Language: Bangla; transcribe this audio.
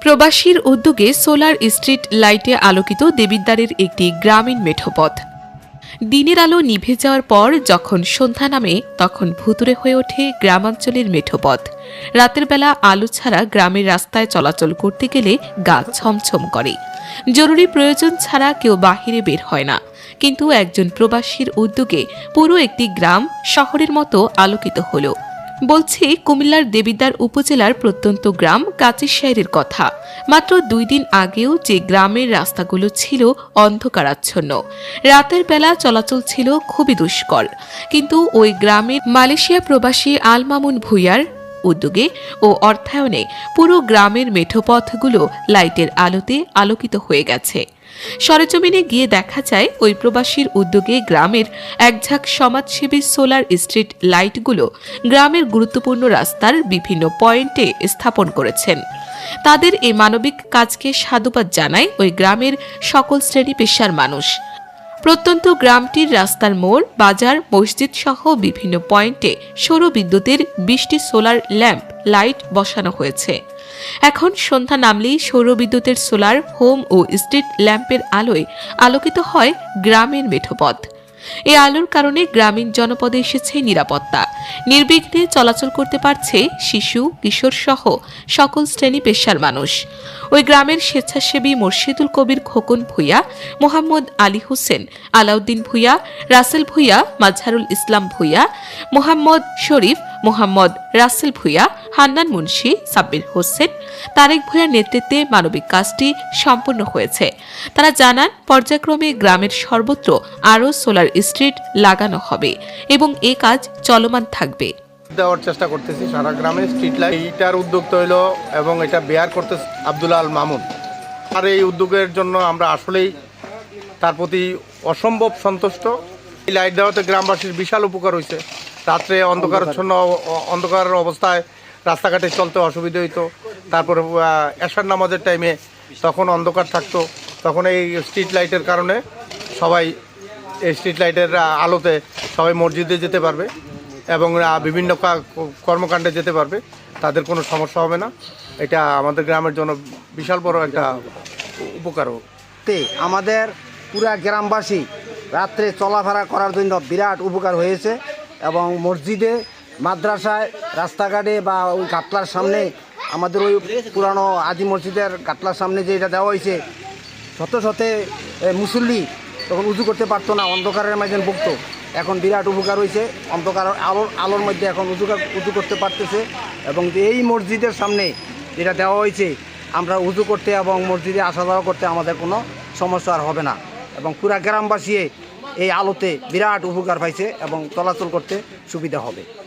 প্রবাসীর উদ্যোগে সোলার স্ট্রিট লাইটে আলোকিত দেবিদ্বারের একটি গ্রামীণ মেঠোপথ। দিনের আলো নিভে যাওয়ার পর যখন সন্ধ্যা নামে, তখন ভুতুরে হয়ে ওঠে গ্রামাঞ্চলের মেঠোপথ। রাতের বেলা আলো ছাড়া গ্রামের রাস্তায় চলাচল করতে গেলে গা ছমছম করে। জরুরি প্রয়োজন ছাড়া কেউ বাহিরে বের হয় না। কিন্তু একজন প্রবাসীর উদ্যোগে পুরো একটি গ্রাম শহরের মতো আলোকিত হলো। বলছে, কুমিল্লার দেবিদ্বার উপজেলার প্রত্যন্ত গ্রাম কাচিশাইরের কথা। মাত্র দুই দিন আগেও যে গ্রামের রাস্তাগুলো ছিল অন্ধকারাচ্ছন্ন। রাতের বেলা চলাচল ছিল খুবই দুষ্কর। কিন্তু ওই গ্রামের মালয়েশিয়া প্রবাসী আলমামুন ভুইয়ার উদ্যোগে ও অর্থায়নে পুরো গ্রামের মেঠোপথগুলো লাইটের আলোতে আলোকিত হয়ে গেছে। সরেজমিনে গিয়ে দেখা যায়, ওই প্রবাসীর উদ্যোগে গ্রামের একঝাঁক সমাজসেবী সোলার স্ট্রিট লাইটগুলো গ্রামের গুরুত্বপূর্ণ রাস্তার বিভিন্ন পয়েন্টে স্থাপন করেছেন। তাদের এই মানবিক কাজকে সাধুবাদ জানায় ওই গ্রামের সকল শ্রেণি পেশার মানুষ। প্রত্যন্ত গ্রামটির রাস্তার মোড়, বাজার, মসজিদ সহ বিভিন্ন পয়েন্টে সৌর বিদ্যুতের বিশটি সোলার ল্যাম্প, লাইট বসানো হয়েছে। এখন সন্ধ্যা নামলেই সৌর বিদ্যুতের সোলার, হোম ও স্ট্রিট ল্যাম্পের আলোয় আলোকিত হয় গ্রামের মেঠোপথ। এই আলোর কারণে গ্রামীণ জনপদে এসেছে নিরাপত্তা। নির্বিঘ্নে চলাচল করতে পারছে শিশু, কিশোর সহ সকল শ্রেণি পেশার মানুষ। ওই গ্রামের স্বেচ্ছাসেবী মুর্শিদুল কবির খোকন ভূঁইয়া, মোহাম্মদ আলী হোসেন, আলাউদ্দিন ভূঁইয়া, রাসেল ভূঁইয়া, মাজহারুল ইসলাম ভূঁইয়া, মোহাম্মদ শরীফ, মোহাম্মদ রাসেল ভূঁইয়া, হান্নান মুন্সি, সাব্বির হোসেন, তারেক ভূঁইয়ার নেতৃত্বে মানবিক কাজটি সম্পন্ন হয়েছে। তারা জানান, পর্যায়ক্রমে গ্রামের সর্বত্র আরও সোলার স্ট্রিট লাগানো হবে এবং এ কাজ চলমান থাকবে। দেওয়ার চেষ্টা করতেছি সারা গ্রামে স্ট্রিট লাইট এইটার উদ্যোক্তা হইল এবং এটা বেয়ার করতেছে আব্দুল আল মামুন। আর এই উদ্যোগের জন্য আমরা আসলেই তার প্রতি অসম্ভব সন্তুষ্ট। এই লাইট দেওয়াতে গ্রামবাসীর বিশাল উপকার হয়েছে রাত্রে অন্ধকারচ্ছন্ন অন্ধকার অবস্থায় রাস্তাঘাটে চলতে অসুবিধা হইতো। তারপরে এশার নামাজের টাইমে তখন অন্ধকার থাকতো। তখন এই স্ট্রিট লাইটের কারণে সবাই স্ট্রিট লাইটের আলোতে সবাই মসজিদে যেতে পারবে এবং বিভিন্ন কর্মকাণ্ডে যেতে পারবে। তাদের কোনো সমস্যা হবে না। এটা আমাদের গ্রামের জন্য বিশাল বড় একটা উপকার হোক। তে, আমাদের পুরা গ্রামবাসী রাত্রে চলাফেরা করার জন্য বিরাট উপকার হয়েছে এবং মসজিদে, মাদ্রাসায়, রাস্তাঘাটে বা ওই গাটলার সামনে আমাদের ওই পুরানো আদি মসজিদের গাটলার সামনে যে এটা দেওয়া হয়েছে, শত শতে মুসল্লি তখন উজু করতে পারতো না, অন্ধকারের মাঝে ভুগত। এখন বিরাট উপকার হয়েছে অন্ধকার আলোর আলোর মধ্যে এখন উজুকার উজু করতে পারতেছে এবং এই মসজিদের সামনে যেটা দেওয়া হয়েছে আমরা উজু করতে এবং মসজিদে আসা যাওয়া করতে আমাদের কোনো সমস্যা আর হবে না। এবং পুরা গ্রামবাসী এই আলোতে বিরাট উপকার পাইছে এবং চলাচল করতে সুবিধা হবে।